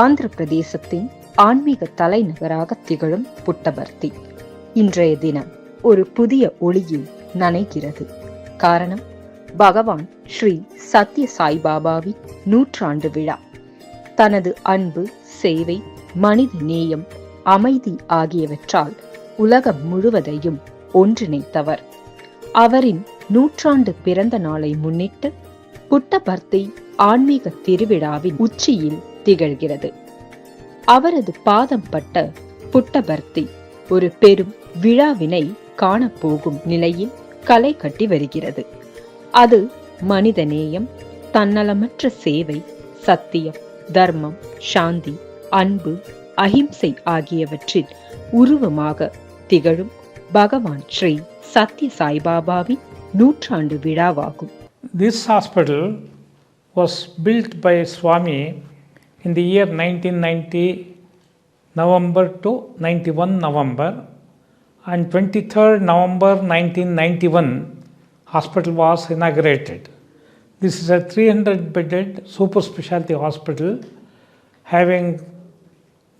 ஆந்திர பிரதேசத்தின் ஆன்மீக தலைநகராக திகழும் புட்டபர்த்தி. இன்றைய தினம் ஒரு புதிய ஒளியில் நனைகிறது. காரணம் பகவான் ஸ்ரீ சத்ய சாய்பாபாவின் நூற்றாண்டு விழா. தனது அன்பு சேவை மனித நேயம் அமைதி ஆகியவற்றால் உலகம் முழுவதையும் ஒன்றிணைத்தவர். அவரின் நூற்றாண்டு பிறந்த நாளை முன்னிட்டு புட்டபர்த்தி ஆன்மீக திருவிழாவின் உச்சியில் திகழ்கிறது. அவரது பாதம் பட்ட புட்டபர்த்தி ஒரு பெரும் விழாவினை காணப்போகும் நிலையில் களை கட்டி வருகிறது. அது மனிதநேயம் தன்னலமற்ற சேவை சத்தியம் தர்மம் சாந்தி அன்பு அஹிம்சை ஆகியவற்றின் உருவமாக திகழும் பகவான் ஸ்ரீ சத்ய சாய்பாபாவின் நூற்றாண்டு விழாவாகும். This hospital was built by Swami in the year 1990 November to 91 November and 23rd November 1991 hospital was inaugurated. This is a 300 bedded super specialty hospital having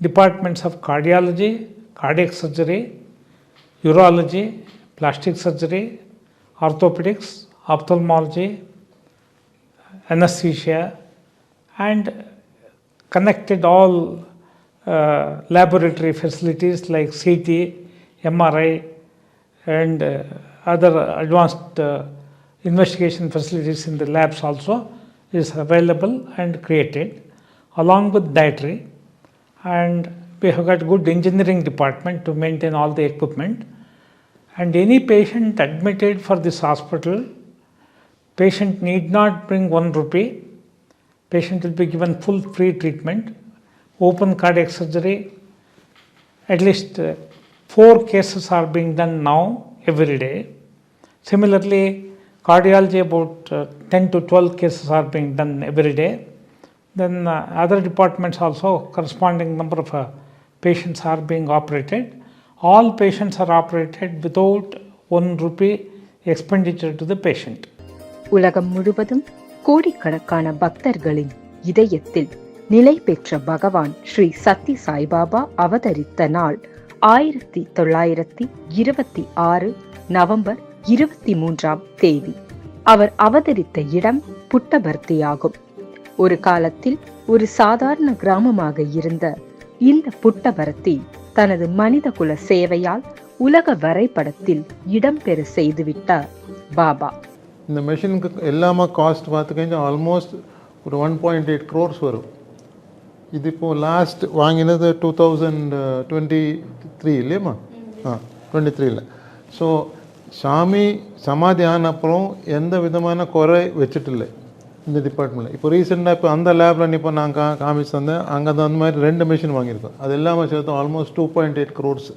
departments of cardiology, cardiac surgery, urology, plastic surgery, orthopedics, ophthalmology, anesthesia, and connected all uh, laboratory facilities like CT, MRI, and uh, other advanced uh, investigation facilities in the labs also is available and created along with dietary. And we have got good engineering department to maintain all the equipment. And any patient admitted for this hospital patient need not bring 1 rupee patient will be given full free treatment open cardiac surgery at least uh, four cases are being done now every day similarly cardiology about uh, 10 to 12 cases are being done every day then uh, other departments also corresponding number of uh, patients are being operated all patients are operated without 1 rupee expenditure to the patient உலகம் முழுவதும் கோடிக்கணக்கான பக்தர்களின் இதயத்தில் நிலை பெற்ற பகவான் ஸ்ரீ சத்ய சாய்பாபா அவதரித்த நாள் ஆயிரத்தி தொள்ளாயிரத்தி இருபத்தி ஆறு நவம்பர் இருபத்தி மூன்றாம் தேதி. அவர் அவதரித்த இடம் புட்டபர்த்தியாகும். ஒரு காலத்தில் ஒரு சாதாரண கிராமமாக இருந்த இந்த புட்டபர்த்தி தனது மனிதகுல சேவையால் உலக வரைபடத்தில் இடம்பெற செய்துவிட்டார் பாபா. இந்த மெஷினுக்கு எல்லாமே காஸ்ட் பார்த்துக்கிஞ்சு ஆல்மோஸ்ட் ஒரு ஒன் பாயிண்ட் எயிட் க்ரோர்ஸ் வரும். இது இப்போது லாஸ்ட் வாங்கினது டூ தௌசண்ட் டுவெண்ட்டி த்ரீ இல்லையம்மா ஆ டுவெண்ட்டி த்ரீல ஸோ சாமி சமாதி ஆனப்புறம் எந்த விதமான குறை வச்சிட்டு இல்லை இந்த டிபார்ட்மெண்ட்டில் இப்போ ரீசெண்டாக இப்போ அந்த லேபில் இப்போ நான் கா காமிச்சு தந்தேன் அங்கே அந்த மாதிரி ரெண்டு மிஷின் வாங்கியிருக்கோம். அது எல்லாமே சேர்த்து almost two point eight crores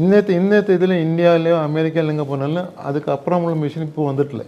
இன்னத்து இன்னத்து இதில் இந்தியாவிலையோ அமெரிக்காவில் எங்கே போனாலும் அதுக்கு அப்புறம் உள்ள மிஷின் இப்போ வந்துட்டல.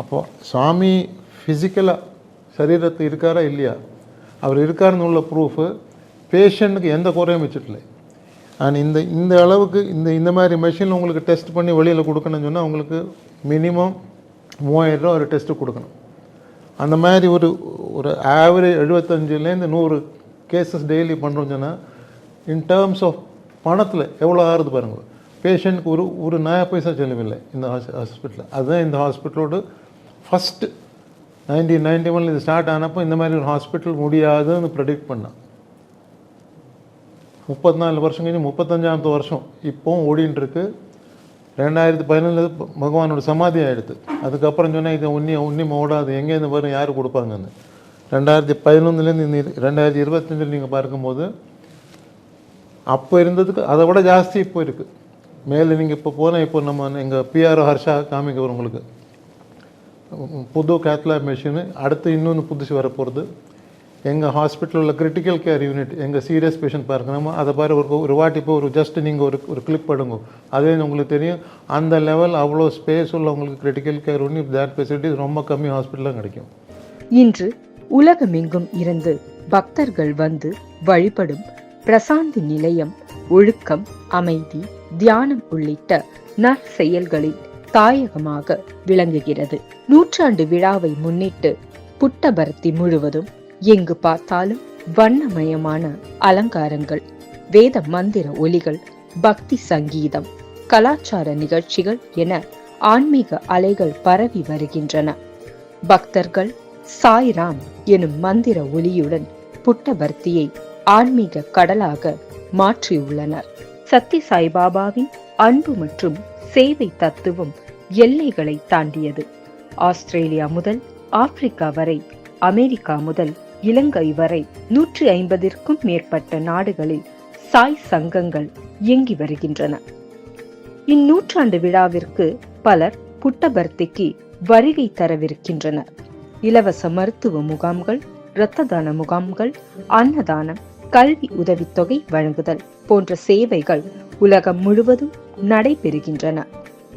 அப்போது சாமி ஃபிசிக்கலாக சரீரத்து இருக்காரா இல்லையா? அவர் இருக்காருன்னு உள்ள ப்ரூஃபு பேஷண்ட்டுக்கு எந்த குறையும் வச்சுட்டல. அண்ட் இந்த இந்த அளவுக்கு இந்த இந்த மாதிரி மெஷின் உங்களுக்கு டெஸ்ட் பண்ணி வெளியில் கொடுக்கணும்னு சொன்னால் உங்களுக்கு மினிமம் மூவாயிரரூவா ஒரு டெஸ்ட்டு கொடுக்கணும். அந்த மாதிரி ஒரு ஒரு ஆவரேஜ் எழுபத்தஞ்சிலேருந்து நூறு கேசஸ் டெய்லி பண்ணுறோம்னு சொன்னால் இன் டேர்ம்ஸ் ஆஃப் பணத்தில் எவ்வளோ ஆறுது பாருங்கள் பேஷண்ட்க்கு ஒரு ஒரு நயா பைசா செலவில்லை இந்த ஹாஸ்பிட்டலில் அதுதான் இந்த ஹாஸ்பிட்டலோட ஃபஸ்ட்டு நைன்டீன் நைன்டி ஒன்ல இது ஸ்டார்ட் ஆனப்போ இந்த மாதிரி ஒரு ஹாஸ்பிட்டல் முடியாதுன்னு ப்ரெடிக்ட் பண்ணான் முப்பத்தி நாலு வருஷம் கழிஞ்சு முப்பத்தஞ்சாவது வருஷம் இப்போவும் ஓடின்னு இருக்கு ரெண்டாயிரத்தி பதினேழு பகவானோட சமாதி ஆகிடுது அதுக்கப்புறம் சொன்னால் இது உன்னி ஒன்றியம் ஓடாது. எங்கேருந்து வரும் யார் கொடுப்பாங்கன்னு. ரெண்டாயிரத்தி பதினொன்றுலேருந்து இந்த ரெண்டாயிரத்தி இருபத்தஞ்சில் நீங்கள் பார்க்கும்போது அப்போ இருந்ததுக்கு அதை விட ஜாஸ்தி இப்போ இருக்குது மேலே நீங்கள் இப்போ போனால் இப்போ நம்ம எங்கள் பிஆர் ஹர்ஷா காமிக்கிறோம் உங்களுக்கு. புது கேத்லாப் மிஷினு அடுத்து இன்னொன்று புதுசு வரப்போகிறது எங்கள் ஹாஸ்பிட்டலில் உள்ள கிரிட்டிக்கல் கேர் யூனிட் எங்கள் சீரியஸ் பேஷண்ட் பார்க்கணுமோ அதை பாரு ஒரு ஒரு வாட்டி இப்போ ஒரு ஜஸ்ட் நீங்கள் ஒரு ஒரு கிளிக் பண்ணுங்க. அதே உங்களுக்கு தெரியும் அந்த லெவல் அவ்வளோ ஸ்பேஸ் உள்ள உங்களுக்கு critical care unit that facilities ரொம்ப கம்மி ஹாஸ்பிட்டலில் கிடைக்கும். இன்று உலகமெங்கும் இருந்து பக்தர்கள் வந்து வழிபடும் பிரசாந்தி நிலையம் ஒழுக்கம் அமைதி தியானம் உள்ளிட்ட நற்செயல்களின் தாயகமாக விளங்குகிறது. நூற்றாண்டு விழாவை முன்னிட்டு புட்டபர்த்தி முழுவதும் எங்கு பார்த்தாலும் வண்ணமயமான அலங்காரங்கள் வேத மந்திர ஒலிகள் பக்தி சங்கீதம் கலாச்சார நிகழ்ச்சிகள் என ஆன்மீக அலைகள் பரவி வருகின்றன. பக்தர்கள் சாய்ராம் எனும் மந்திர ஒலியுடன் புட்டபர்த்தியை ஆன்மீக கடலாக மாற்றியுள்ளனர். சத்ய சாய்பாபாவின் அன்பு மற்றும் சேவை தத்துவம் எல்லைகளை தாண்டியது. ஆஸ்திரேலியா முதல் ஆப்பிரிக்கா வரை அமெரிக்கா முதல் இலங்கை வரை நூற்றி ஐம்பதிற்கும் மேற்பட்ட நாடுகளில் சாய் சங்கங்கள் இயங்கி வருகின்றன. இந்நூற்றாண்டு விழாவிற்கு பலர் புட்டபர்த்திக்கு வருகை தரவிருக்கின்றனர். இலவச மருத்துவ முகாம்கள் இரத்த தான முகாம்கள் அன்னதானம் கல்வி உதவித்தொகை வழங்குதல் போன்ற சேவைகள் உலகம் முழுவதும் நடைபெறுகின்றன.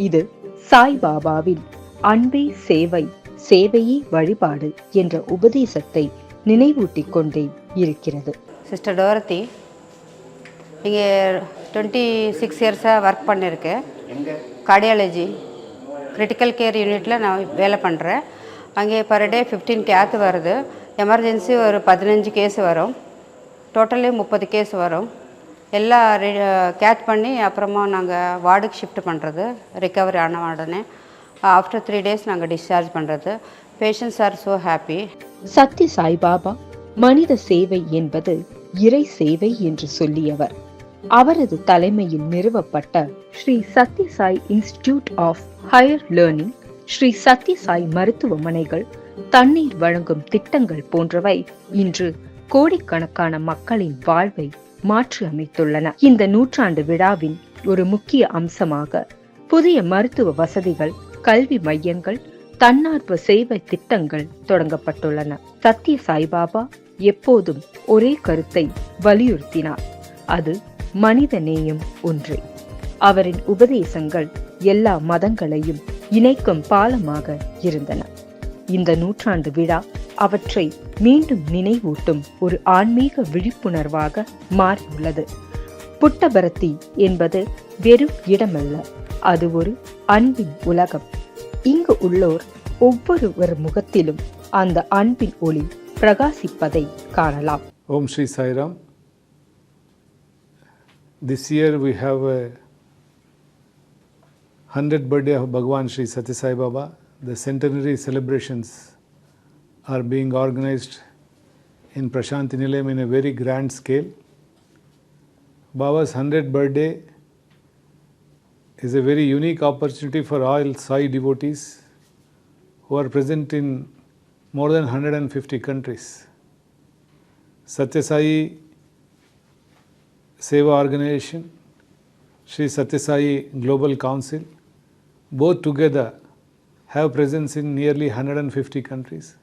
இது சாய்பாபாவின் அன்பே சேவை சேவையே வழிபாடு என்ற உபதேசத்தை நினைவூட்டிக் கொண்டே இருக்கிறது. சிஸ்டர் டோரத்தி இங்கே டுவெண்ட்டி சிக்ஸ் இயர்ஸாக ஒர்க் பண்ணியிருக்கேன் கார்டியாலஜி கிரிட்டிக்கல் கேர் யூனிட்டில் நான் வேலை பண்ணுறேன் அங்கே பர் டே ஃபிஃப்டீன் கேத்து வருது. எமர்ஜென்சி ஒரு பதினஞ்சு கேஸ் வரும். டோட்டலி முப்பது கேஸ் வரும். எல்லாம் கேட்ச் பண்ணி அப்புறமா நாங்கள் வார்டுக்கு ஷிஃப்ட் பண்ணுறது ரிக்கவரி ஆன உடனே. ஆஃப்டர் த்ரீ டேஸ் நாங்கள் டிஸ்சார்ஜ் பண்ணுறது patients are so happy Sathya Sai Baba மனித சேவை என்பது இறை சேவை என்று சொல்லியவர். அவரது தலைமையில் நிறுவப்பட்ட Sri Sathya Sai Institute of Higher Learning Sri Sathya Sai மருத்துவமனைகள் தண்ணீர் வழங்கும் திட்டங்கள் போன்றவை இன்று கோடிக்கணக்கான மக்களின் வாழ்வை மாற்றி அமைத்துள்ளன. இந்த நூற்றாண்டு விழாவின் ஒரு முக்கிய அம்சமாக புதிய மருத்துவ வசதிகள் கல்வி மையங்கள் தன்னார்வ சேவை திட்டங்கள் தொடங்கப்பட்டுள்ளன. சத்ய சாய்பாபா எப்போதும் ஒரே கருத்தை வலியுறுத்தினார். அது மனித நேயம் ஒன்றே. அவரின் உபதேசங்கள் எல்லா மதங்களையும் இணைக்கும் பாலமாக இருந்தன. இந்த நூற்றாண்டு விழா அவற்றை மீண்டும் நினைவூட்டும் ஒரு ஆன்மீக விழிப்புணர்வாக மாறியுள்ளது. புட்டபரத்தி என்பது வெறும் இடமல்ல அது ஒரு அன்பின் உலகம். இங்கு உள்ளோர் ஒவ்வொருவர் முகத்திலும் அந்த அன்பின் ஒளி பிரகாசிப்பதை காணலாம். Om Sri Sairam. This year we have a hundred birthday of Bhagavan Sri Sathya Sai Baba the centenary celebrations are being organized in Prashanti Nilayam in a very grand scale. Baba's 100th birthday is a very unique opportunity for all Sai devotees who are present in more than 150 countries. Satya Sai Seva Organization, Sri Satya Sai Global Council, both together have presence in nearly 150 countries.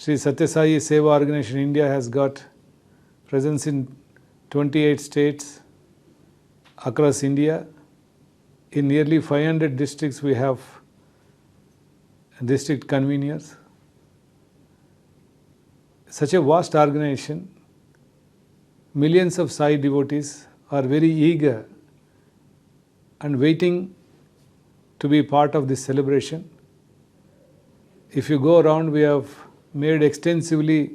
Sri Satya Sai Seva Organization India has got presence in 28 states across India. In nearly 500 districts, we have district conveners. Such a vast organization, millions of Sai devotees are very eager and waiting to be part of this celebration. If you go around, we have made extensively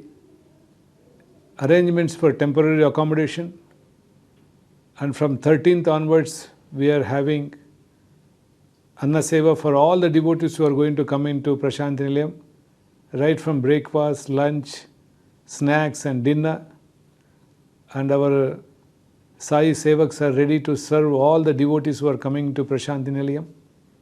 arrangements for temporary accommodation, and from 13th onwards, we are having Anna Seva for all the devotees who are going to come into Prashanti Nilayam, right from breakfast, lunch, snacks, and dinner. And our Sai Sevaks are ready to serve all the devotees who are coming to Prashanti Nilayam.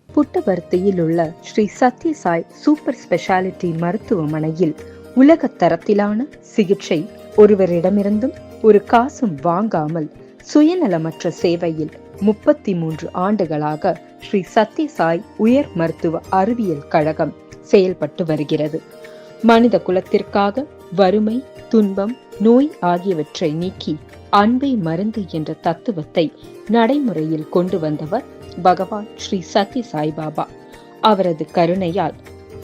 புட்டபர்த்தியில் உள்ள Sri Sathya Sai super speciality மருத்துவமனையில் உலக தரத்திலான சிகிச்சை ஒருவரிடமிருந்தும் ஒரு காசும் வாங்காமல் சுயநலமற்ற சேவையில் முப்பத்தி மூன்று ஆண்டுகளாக ஸ்ரீ சத்யசாய் உயர் மருத்துவ அறிவியல் கழகம் செயல்பட்டு வருகிறது. மனித குலத்திற்காக வறுமை துன்பம் நோய் ஆகியவற்றை நீக்கி அன்பை மருந்து என்ற தத்துவத்தை நடைமுறையில் கொண்டு வந்தவர் பகவான் ஸ்ரீ சத்ய சாய்பாபா. அவரது கருணையால்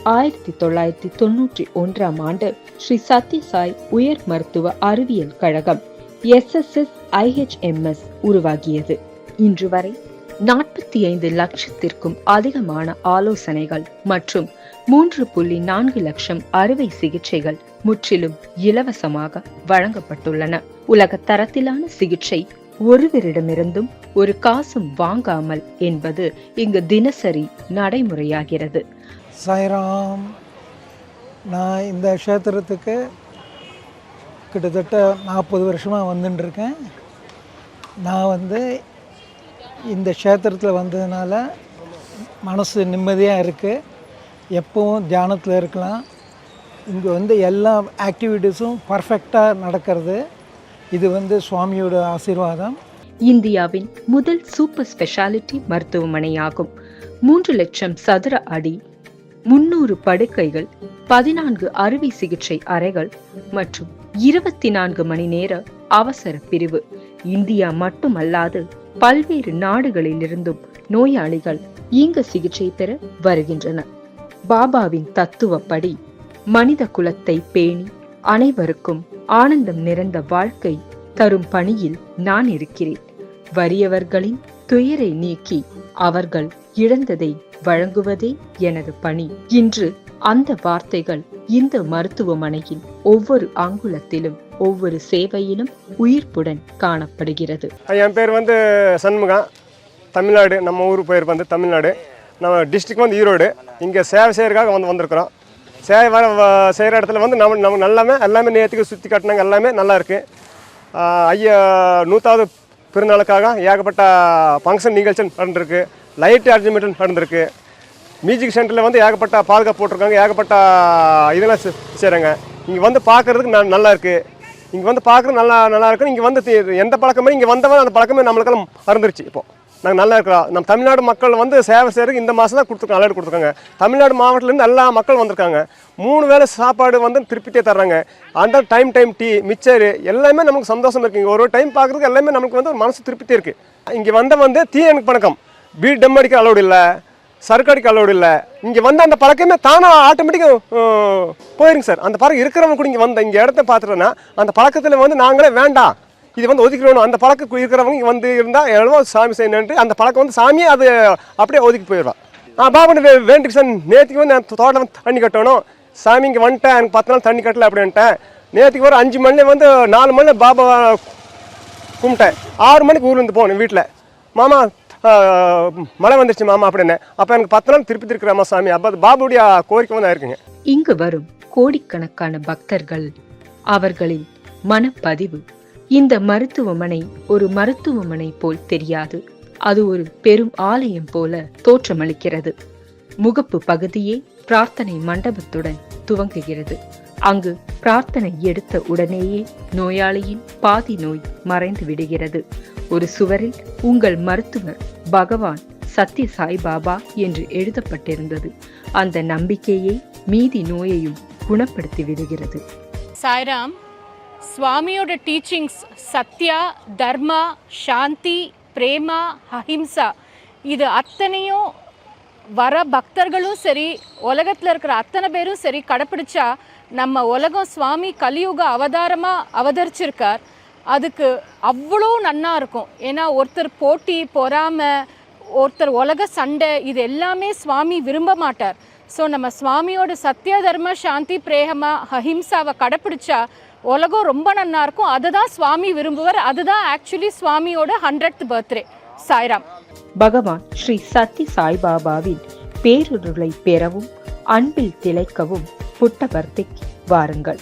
ஆயிரத்தி தொள்ளாயிரத்தி தொன்னூற்றி ஒன்றாம் ஆண்டு ஸ்ரீ சத்ய சாய் உயர் மருத்துவ அறிவியல் கழகம் எஸ்எஸ்எஸ் ஐஹெச்எம்எஸ் உருவாகியது இன்று வரை நாற்பத்தி ஐந்து லட்சத்திற்கும் அதிகமான ஆலோசனைகள் மற்றும் மூன்று புள்ளி நான்கு லட்சம் அறுவை சிகிச்சைகள் முற்றிலும் இலவசமாக வழங்கப்பட்டுள்ளன. உலக தரத்திலான சிகிச்சை ஒருவரிடமிருந்தும் ஒரு காசும் வாங்காமல் என்பது இங்கு தினசரி நடைமுறையாகிறது. சாய்ராம் நான் இந்த க்ஷேத்திரத்துக்கு கிட்டத்தட்ட நாற்பது வருஷமாக வந்துட்டுருக்கேன் நான் வந்து இந்த க்ஷேத்திரத்தில் வந்ததுனால மனசு நிம்மதியாக இருக்குது எப்பவும் தியானத்தில் இருக்கலாம். இங்கே வந்து எல்லா ஆக்டிவிட்டீஸும் பர்ஃபெக்டாக நடக்கிறது. இது வந்து சுவாமியோட ஆசீர்வாதம். இந்தியாவின் முதல் சூப்பர் ஸ்பெஷாலிட்டி மருத்துவமனையாகும். மூன்று லட்சம் சதுர அடி முன்னூறு படுக்கைகள் பதினான்கு அறுவை சிகிச்சை அறைகள் மற்றும் இருபத்தி நான்கு மணி நேர அவசர பிரிவு. இந்தியா மட்டுமல்லாது பல்வேறு நாடுகளிலிருந்தும் நோயாளிகள் இங்கு சிகிச்சை பெற வருகின்றனர் பாபாவின் தத்துவப்படி மனித குலத்தை பேணி அனைவருக்கும் ஆனந்தம் நிறைந்த வாழ்க்கை தரும் பணியில் நான் இருக்கிறேன். வறியவர்களின் துயரை நீக்கி அவர்கள் இழந்ததை வழங்குவதே எனது பணி. இன்று அந்த வார்த்தைகள் இந்த மருத்துவமனையின் ஒவ்வொரு அங்குலத்திலும் ஒவ்வொரு சேவையிலும் உயிர்ப்புடன் காணப்படுகிறது. என் பேர் வந்து சண்முகம். தமிழ்நாடு நம்ம ஊர் பேர் வந்து தமிழ்நாடு. நம்ம டிஸ்ட்ரிக்ட் வந்து ஈரோடு. இங்கே சேவை செய்யறதுக்காக வந்து வந்திருக்கிறோம். சேவை வர செய்கிற இடத்துல வந்து நம்ம நம்ம எல்லாமே எல்லாமே நேற்றுக்கு சுற்றி காட்டினாங்க எல்லாமே நல்லா இருக்குது ஐயா நூற்றாவது பிறநாளுக்காக ஏகப்பட்ட ஃபங்க்ஷன் நிகழ்ச்சி நடந்திருக்கு. லைட் அரேஞ்ச்மெண்ட் நடந்திருக்கு. மியூசிக் சென்டரில் வந்து ஏகப்பட்ட பாதுகாப்பு போட்டிருக்காங்க ஏகப்பட்ட இதெல்லாம் செ- செய்கிறாங்க இங்கே வந்து பார்க்குறதுக்கு ந நல்லா இருக்குது இங்கே வந்து பார்க்குறது நல்லா நல்லா இருக்கு. இங்கே வந்து எந்த பழக்கமே இங்கே வந்தவன் அந்த பழக்கமே நம்மளுக்கெல்லாம் மறந்துருச்சு இப்போது நாங்கள் நல்லா இருக்கிறோம். நம்ம தமிழ்நாடு மக்கள் வந்து சேவை செய்கிறதுக்கு இந்த மாதம் தான் கொடுத்துருக்காங்க அலர்ட் கொடுத்துருக்காங்க. தமிழ்நாடு மாவட்டத்துலேருந்து எல்லா மக்கள் வந்திருக்காங்க. மூணு வேளை சாப்பாடு வந்து திருப்பிட்டே தர்றாங்க. அந்த டைம் டைம் டீ மிச்சரு எல்லாமே நமக்கு சந்தோஷம் இருக்குது இங்கே ஒரு டைம் பார்க்குறதுக்கு எல்லாமே நமக்கு வந்து ஒரு மனசு திருப்தியே இருக்குது இங்கே வந்த வந்து தீ எனக்கு பழக்கம். பீட் டம் அடிக்க அலோடு இல்லை. சரக்கு அடிக்க அலோடு இல்லை. இங்கே வந்து அந்த பழக்கமே தானாக ஆட்டோமேட்டிக்காக போயிருங்க சார். அந்த பழக்கம் இருக்கிறவங்க கூட இங்கே வந்த இங்கே இடத்த பார்த்துட்டோன்னா அந்த பழக்கத்தில் வந்து நாங்களே வேண்டாம். இது வந்து ஒதுக்கிடணும். அந்த பழக்கம் இருக்கிறவங்க இங்கே வந்து இருந்தால் எவ்வளோ சாமி செய்யணுன்ட்டு அந்த பழக்கம் வந்து சாமியே அது அப்படியே ஒதுக்கி போயிடுவான். ஆ பாபு வே வேண்டிக்கு சார் நேற்றுக்கு வந்து நான் தோட்டம் தண்ணி கட்டணும். சாமி இங்கே வந்துட்டேன். எனக்கு பத்து நாள் தண்ணி கட்டல அப்படின்ட்டேன். நேற்றுக்கு ஒரு அஞ்சு மணிலே வந்து நாலு மணில பாபா கும்பிட்டேன். ஆறு மணிக்கு ஊர்லேருந்து போகணும் வீட்டில் மாமா மழை வந்துருச்சு மாமா அப்படின்னு. அப்போ எனக்கு பத்து நாள் திருப்பி திருக்கிறாமா சாமி? அப்போ அது பாபுடைய கோரிக்கை வந்து இருக்குங்க. இங்கு வரும் கோடிக்கணக்கான பக்தர்கள். அவர்களின் மனப்பதிவு இந்த மருத்துவமனை ஒரு மருத்துவமனை போல் தெரியாது. அது ஒரு பெரும் ஆலயம் போல தோற்றமளிக்கிறது. முகப்பு பகுதியே பிரார்த்தனை மண்டபத்துடன் துவங்குகிறது. அங்கு பிரார்த்தனை எடுத்த உடனேயே நோயாளியின் பாதி நோய் மறைந்து விடுகிறது. ஒரு சுவரில் உங்கள் மருத்துவர் பகவான் சத்ய சாய்பாபா என்று எழுதப்பட்டிருந்தது. அந்த நம்பிக்கையே மீதி நோயையும் குணப்படுத்தி விடுகிறது. சாய்ராம் சுவாமியோட டீச்சிங்ஸ் சத்யா தர்மா சாந்தி பிரேமா அஹிம்சா இது அத்தனையும் வர பக்தர்களும் சரி உலகத்தில் இருக்கிற அத்தனை பேரும் சரி கடைப்பிடிச்சா நம்ம உலகம் சுவாமி கலியுக அவதாரமாக அவதரிச்சிருக்கார். அதுக்கு அவ்வளோ நன்னா இருக்கும். ஏன்னா ஒருத்தர் போட்டி பொறாமை ஒருத்தர் உலக சண்டை இது எல்லாமே சுவாமி விரும்ப மாட்டார். ஸோ நம்ம சுவாமியோட சத்திய தர்ம சாந்தி பிரேகமாக அஹிம்சாவை கடைப்பிடிச்சா உலகம் ரொம்ப நன்னா இருக்கும். அதுதான் சுவாமி விரும்புவார். அதுதான் ஆக்சுவலி சுவாமியோட ஹண்ட்ரட் பர்த்டே சாய்ராம். பகவான் ஸ்ரீ சத்ய சாய்பாபாவின் பேருருளை பெறவும் அன்பில் திளைக்கவும் புட்டபர்த்திக்கு வாருங்கள்.